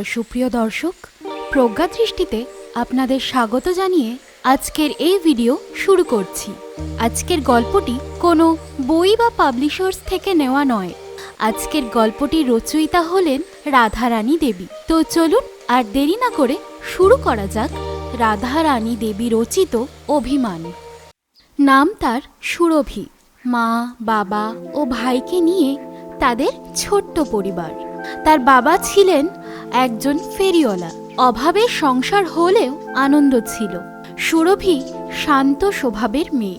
নমস্কার, সুপ্রিয় দর্শক। প্রজ্ঞা দৃষ্টিতে আপনাদের স্বাগত জানিয়ে আজকের এই ভিডিও শুরু করছি। আজকের গল্পটি কোনো বই বা পাবলিশার্স থেকে নেওয়া নয়। আজকের গল্পটির রচয়িতা হলেন রাধারানী দেবী। তো চলুন আর দেরি না করে শুরু করা যাক রাধারানী দেবী রচিত অভিমান। নাম তার সুরভি। মা, বাবা ও ভাইকে নিয়ে তাদের ছোট্ট পরিবার। তার বাবা ছিলেন একজন ফেরিওয়ালা। অভাবে সংসার হলেও আনন্দ ছিল। সুরভি শান্ত স্বভাবের মেয়ে।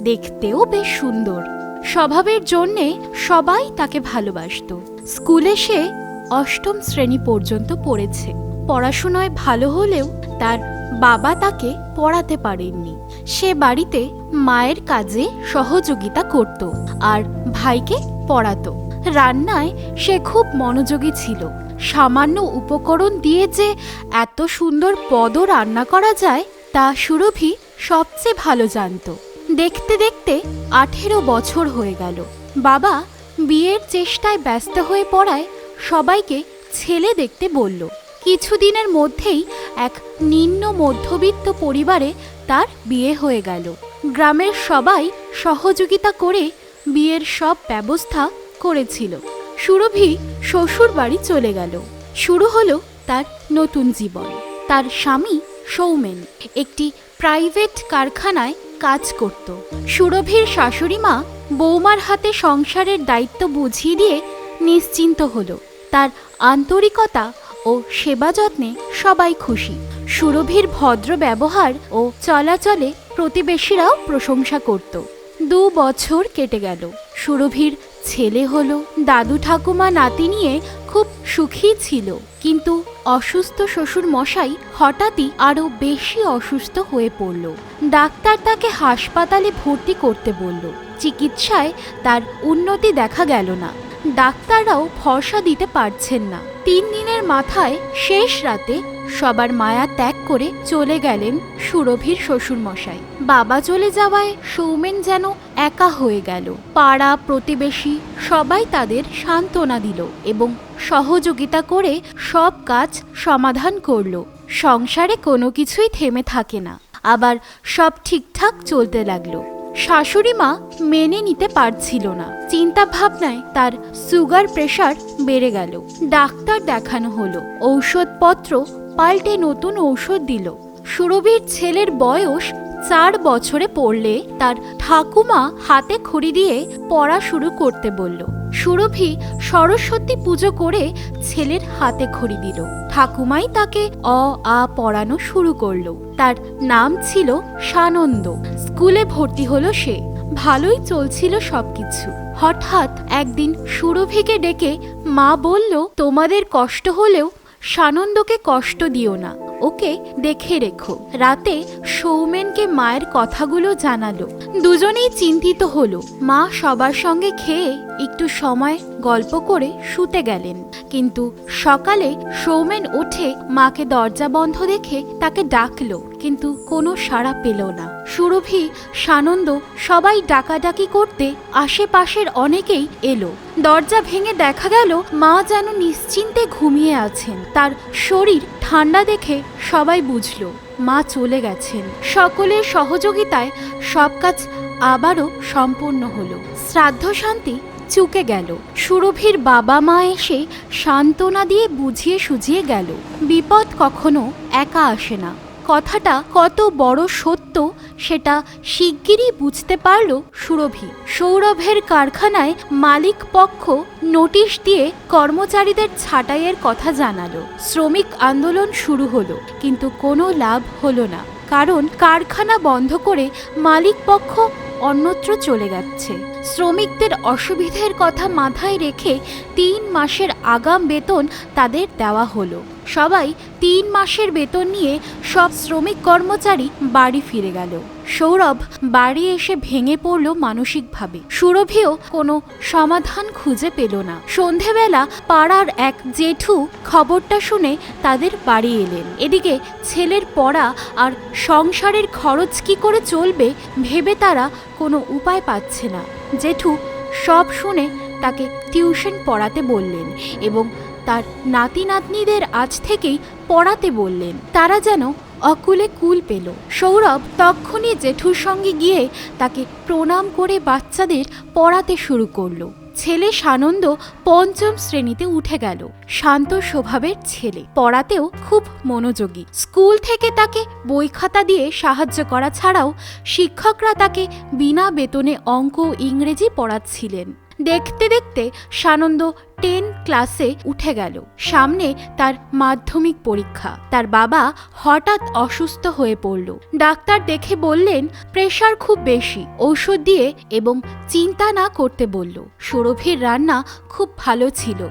দেখতেও বেশ সুন্দর। স্বভাবের জন্যে সবাই তাকে ভালোবাসতো। স্কুলে সে অষ্টম শ্রেণি পর্যন্ত পড়েছে। পড়াশোনায় ভালো হলেও তার বাবা তাকে পড়াতে পারেননি। সে বাড়িতে মায়ের কাজে সহযোগিতা করত আর ভাইকে পড়াতো। রান্নায় সে খুব মনোযোগী ছিল। সামান্য উপকরণ দিয়ে যে এত সুন্দর পদও রান্না করা যায়, তা সুরভি সবচেয়ে ভালো জানতো। দেখতে দেখতে আঠেরো বছর হয়ে গেল। বাবা বিয়ের চেষ্টায় ব্যস্ত হয়ে পড়ায় সবাইকে ছেলে দেখতে বলল। কিছুদিনের মধ্যেই এক নিম্ন মধ্যবিত্ত পরিবারে তার বিয়ে হয়ে গেল। গ্রামের সবাই সহযোগিতা করে বিয়ের সব ব্যবস্থা করেছিল। সুরভি শ্বশুর বাড়ি চলে গেল। শুরু হলো তার নতুন জীবন। তার স্বামী সৌমেন একটি প্রাইভেট কারখানায় কাজ করত। সুরভির শাশুড়ি মা বৌমার হাতে সংসারের দায়িত্ব বুঝিয়ে দিয়ে নিশ্চিন্ত হলো। তার আন্তরিকতা ও সেবা যত্নে সবাই খুশি। সুরভির ভদ্র ব্যবহার ও চলাচলে প্রতিবেশীরাও প্রশংসা করত। দু বছর কেটে গেল। সুরভির ছেলে হলো দাদু ঠাকুমা নাতি নিয়ে খুব সুখী ছিল। কিন্তু অসুস্থ শ্বশুর মশাই হঠাৎই আরও বেশি অসুস্থ হয়ে পড়ল। ডাক্তার তাকে হাসপাতালে ভর্তি করতে বলল। চিকিৎসায় তার উন্নতি দেখা গেল না। ডাক্তাররাও ভরসা দিতে পারছেন না। তিন দিনের মাথায় শেষ রাতে সবার মায়া ত্যাগ করে চলে গেলেন সুরভির শ্বশুরমশাই। বাবা চলে যাওয়ায় সৌমেন যেন একা হয়ে গেল। পাড়া, প্রতিবেশী সবাই তাদের সান্ত্বনা দিল এবং সহযোগিতা করে সব কাজ সমাধান করল। সংসারে কোনো কিছুই থেমে থাকে না। আবার সব ঠিকঠাক চলতে লাগল। শাশুড়ি মা মেনে নিতে পারছিল না। চিন্তা ভাবনায় তার সুগার প্রেশার বেড়ে গেল। ডাক্তার দেখানো হলো। ঔষধপত্র পাল্টে নতুন ঔষধ দিল। সুরভির ছেলের বয়স চার বছরে পড়লে তার ঠাকুমা হাতে খড়ি দিয়ে পড়া শুরু করতে বলল। সুরভি সরস্বতী পুজো করে ছেলের হাতে খড়ি দিল। ঠাকুমাই তাকে অ আ পড়ানো শুরু করল। তার নাম ছিল সানন্দ। স্কুলে ভর্তি হলো সে। ভালোই চলছিল সবকিছু। হঠাৎ একদিন সুরভিকে ডেকে মা বলল, তোমাদের কষ্ট হলেও সানন্দকে কষ্ট দিও না। ওকে দেখে রেখো। রাতে সৌমেনকে মায়ের কথাগুলো জানালো। দুজনেই চিন্তিত হলো। মা সবার সঙ্গে খেয়ে একটু সময় গল্প করে শুতে গেলেন। কিন্তু সকালে সৌমেন উঠে মাকে দরজা বন্ধ দেখে তাকে ডাকলো, কিন্তু কোনো সাড়া পেল না। সুরভি, সানন্দ সবাই ডাকাডাকি করতে আশেপাশের অনেকেই এলো। দরজা ভেঙে দেখা গেল মা যেন নিশ্চিন্তে ঘুমিয়ে আছেন। তার শরীর ঠান্ডা দেখে সবাই বুঝলো, মা চলে গেছেন। সকলের সহযোগিতায় সব কাজ আবারও সম্পূর্ণ হলো। শ্রাদ্ধ শান্তি চুকে গেল। সুরভির বাবা মা এসে সান্ত্বনা দিয়ে বুঝিয়ে সুঝিয়ে গেল, বিপদ কখনো একা আসে না। কথাটা কত বড় সত্য সেটা শিগগিরই বুঝতে পারল সুরভি। সৌরভের কারখানায় মালিক পক্ষ নোটিশ দিয়ে কর্মচারীদের ছাঁটাইয়ের কথা জানালো। শ্রমিক আন্দোলন শুরু হলো, কিন্তু কোনো লাভ হলো না, কারণ কারখানা বন্ধ করে মালিক পক্ষ অন্যত্র চলে যাচ্ছে। শ্রমিকদের অসুবিধের কথা মাথায় রেখে তিন মাসের আগাম বেতন তাদের দেওয়া হলো। সবাই তিন মাসের বেতন নিয়ে সব শ্রমিক কর্মচারী বাড়ি ফিরে গেল। সৌরভ বাড়ি এসে ভেঙে পড়ল মানসিকভাবে। সুরভিও কোনো সমাধান খুঁজে পেল না। সন্ধেবেলা পাড়ার এক জেঠু খবরটা শুনে তাদের বাড়ি এলেন। এদিকে ছেলের পড়া আর সংসারের খরচ কি করে চলবে ভেবে তারা কোনো উপায় পাচ্ছে না। জেঠু সব শুনে তাকে টিউশন পড়াতে বললেন এবং তার নাতি নাতনিদের আজ থেকেই পড়াতে বললেন। তারা যেন অকুলে কুল পেল। সৌরভ তক্ষুনি জেঠুর সঙ্গে গিয়ে তাকে প্রণাম করে বাচ্চাদের পড়াতে শুরু করল। ছেলে সানন্দ পঞ্চম শ্রেণীতে উঠে গেল। শান্ত স্বভাবের ছেলে। পড়াতেও খুব মনোযোগী। স্কুল থেকে তাকে বই খাতা দিয়ে সাহায্য করা ছাড়াও শিক্ষকরা তাকে বিনা বেতনে অঙ্ক ইংরেজি পড়াচ্ছিলেন। দেখতে দেখতে সানন্দ টেন ক্লাসে উঠে গেল। সামনে তার মাধ্যমিক পরীক্ষা। তার বাবা হঠাৎ অসুস্থ হয়ে পড়ল। ডাক্তার দেখে বললেন, প্রেশার খুব বেশি, ঔষধ দিয়ে এবং চিন্তা না করতে বলল। সুরভির রান্না খুব ভালো ছিল।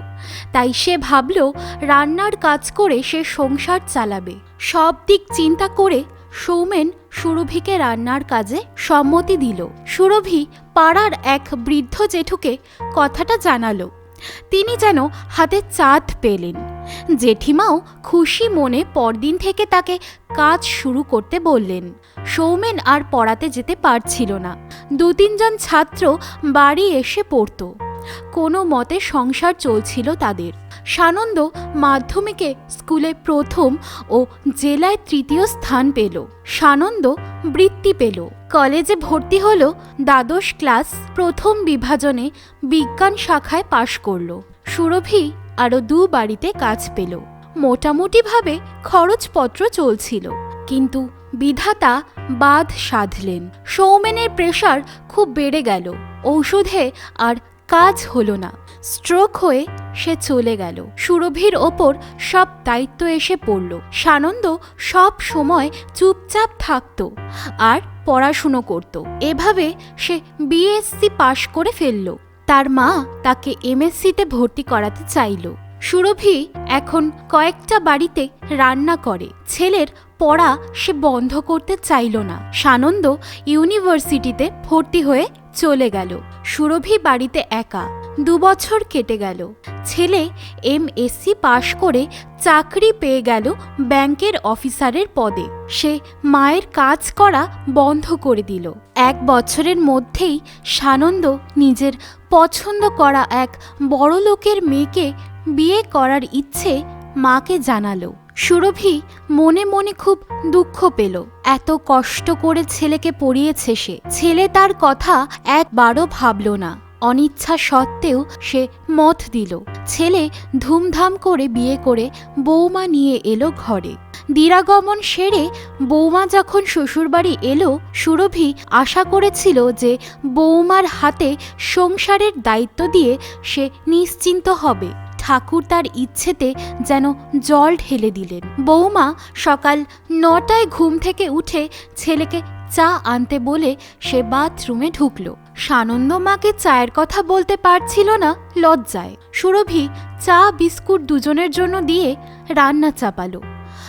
তাই সে ভাবল, রান্নার কাজ করে সে সংসার চালাবে। সব দিক চিন্তা করে সৌমেন সুরভিকে রান্নার কাজে সম্মতি দিল। সুরভি পাড়ার এক বৃদ্ধ জেঠুকে কথাটা জানালো। তিনি যেন হাতে চাঁদ পেলেন। জেঠিমাও খুশি মনে পরদিন থেকে তাকে কাজ শুরু করতে বললেন। সৌমেন আর পড়াতে যেতে পারছিল না। দু তিনজন ছাত্র বাড়ি এসে পড়ত। কোনো মতে সংসার চলছিল তাদের। সানন্দ মাধ্যমিকে স্কুলে প্রথম ও জেলায় তৃতীয় স্থান পেল। সানন্দ বৃত্তি পেল। কলেজে ভর্তি হলো দ্বাদশ ক্লাস প্রথম বিভাজনে বিজ্ঞান শাখায় পাশ করল। সুরভি আরও দু বাড়িতে কাজ পেল। মোটামুটিভাবে খরচপত্র চলছিল, কিন্তু বিধাতা বাদ সাধলেন। সৌমেনের প্রেশার খুব বেড়ে গেল। ঔষধে আর কাজ হলো না। স্ট্রোক হয়ে সে চলে গেল। সুরভির ওপর সব দায়িত্ব এসে পড়ল। সানন্দ সব সময় চুপচাপ থাকতো আর পড়াশুনো করত। এভাবে সে বিএসসি পাশ করে ফেলল। তার মা তাকে এমএসসিতে ভর্তি করাতে চাইল। সুরভি এখন কয়েকটা বাড়িতে রান্না করে। ছেলের পড়া সে বন্ধ করতে চাইল না। সানন্দ ইউনিভার্সিটিতে ভর্তি হয়ে চলে গেল। সুরভি বাড়িতে একা। দুবছর কেটে গেল। ছেলে এম এমএসসি পাশ করে চাকরি পেয়ে গেল ব্যাংকের অফিসারের পদে। সে মায়ের কাজ করা বন্ধ করে দিল। এক বছরের মধ্যেই সানন্দ নিজের পছন্দ করা এক বড় লোকের মেয়েকে বিয়ে করার ইচ্ছে মাকে জানালো। সুরভি মনে মনে খুব দুঃখ পেল। এত কষ্ট করে ছেলেকে পড়িয়েছে সে। ছেলে তার কথা একবারও ভাবল না। অনিচ্ছা সত্ত্বেও সে মত দিল। ছেলে ধুমধাম করে বিয়ে করে বৌমা নিয়ে এলো ঘরে। দিরাগমন সেরে বৌমা যখন শ্বশুরবাড়ি এলো, সুরভি আশা করেছিল যে বৌমার হাতে সংসারের দায়িত্ব দিয়ে সে নিশ্চিন্ত হবে। ঠাকুর তার ইচ্ছেতে যেন জল ঢেলে দিলেন। বৌমা সকাল নটায় ঘুম থেকে উঠে ছেলেকে চা আনতে বলে সে বাথরুমে ঢুকল। সানন্দ মাকে চায়ের কথা বলতে পারছিল না, লজ্জায়। সুরভি চা, বিস্কুট দুজনের জন্য দিয়ে রান্না চাপালো।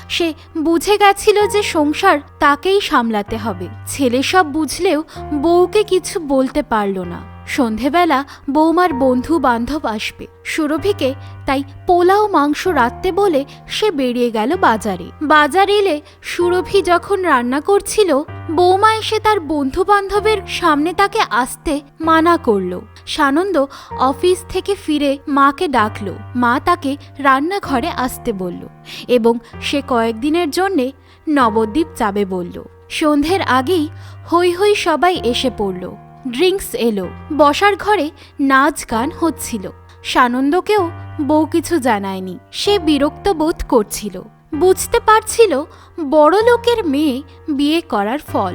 সে বুঝে গেছিল যে সংসার তাকেই সামলাতে হবে। ছেলে সব বুঝলেও বউকে কিছু বলতে পারল না। সন্ধেবেলা বৌমার বন্ধু বান্ধব আসবে। সুরভিকে তাই পোলাও মাংস রাখতে বলে সে বেরিয়ে গেল বাজারে। বাজার এলে সুরভি যখন রান্না করছিল, বৌমা এসে তার বন্ধু বান্ধবের সামনে তাকে আসতে মানা করল। সানন্দ অফিস থেকে ফিরে মাকে ডাকল। মা তাকে রান্নাঘরে আসতে বলল এবং সে কয়েকদিনের জন্যে নবদ্বীপ যাবে বলল। সন্ধ্যের আগেই হই হই সবাই এসে পড়ল। ড্রিঙ্কস এলো। বসার ঘরে নাচ গান হচ্ছিল। সানন্দকেও বউ কিছু জানায়নি। সে বিরক্ত বোধ করছিল। বুঝতে পারছিল বড় লোকের মেয়ে বিয়ে করার ফল।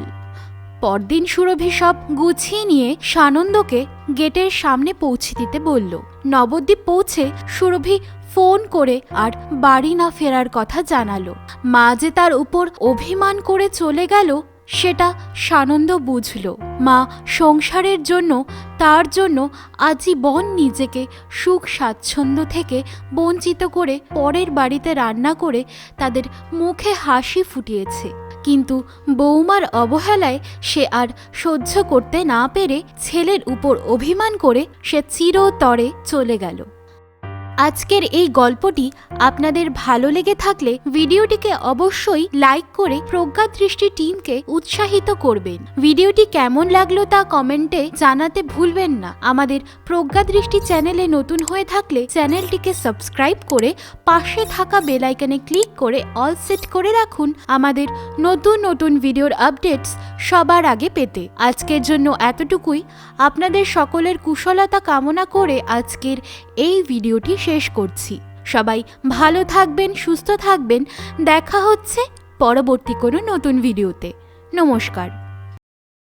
পরদিন সুরভি সব গুছিয়ে নিয়ে সানন্দকে গেটের সামনে পৌঁছে দিতে বলল। নবদ্বীপ পৌঁছে সুরভি ফোন করে আর বাড়ি না ফেরার কথা জানালো। মা যে তার উপর অভিমান করে চলে গেল সেটা সানন্দ বুঝল। মা সংসারের জন্য, তার জন্য আজীবন নিজেকে সুখ স্বাচ্ছন্দ্য থেকে বঞ্চিত করে পরের বাড়িতে রান্না করে তাদের মুখে হাসি ফুটিয়েছে। কিন্তু বৌমার অবহেলায় সে আর সহ্য করতে না পেরে ছেলের উপর অভিমান করে সে চিরতরে চলে গেল। আজকের এই গল্পটি আপনাদের ভালো লেগে থাকলে ভিডিওটিকে অবশ্যই লাইক করে প্রজ্ঞা দৃষ্টি টিমকে উৎসাহিত করবেন। ভিডিওটি কেমন লাগল তা কমেন্টে জানাতে ভুলবেন না। আমাদের প্রজ্ঞা দৃষ্টি চ্যানেলে নতুন হয়ে থাকলে চ্যানেলটিকে সাবস্ক্রাইব করে পাশে থাকা বেল আইকনে ক্লিক করে অল সেট করে রাখুন আমাদের নতুন নতুন ভিডিওর আপডেটস সবার আগে পেতে। আজকের জন্য এতটুকুই। আপনাদের সকলের কুশলতা কামনা করে আজকের এই ভিডিওটি শেষ করছি। সবাই ভালো থাকবেন সুস্থ থাকবেন। দেখা হচ্ছে পরবর্তী কোনো নতুন ভিডিওতে। নমস্কার।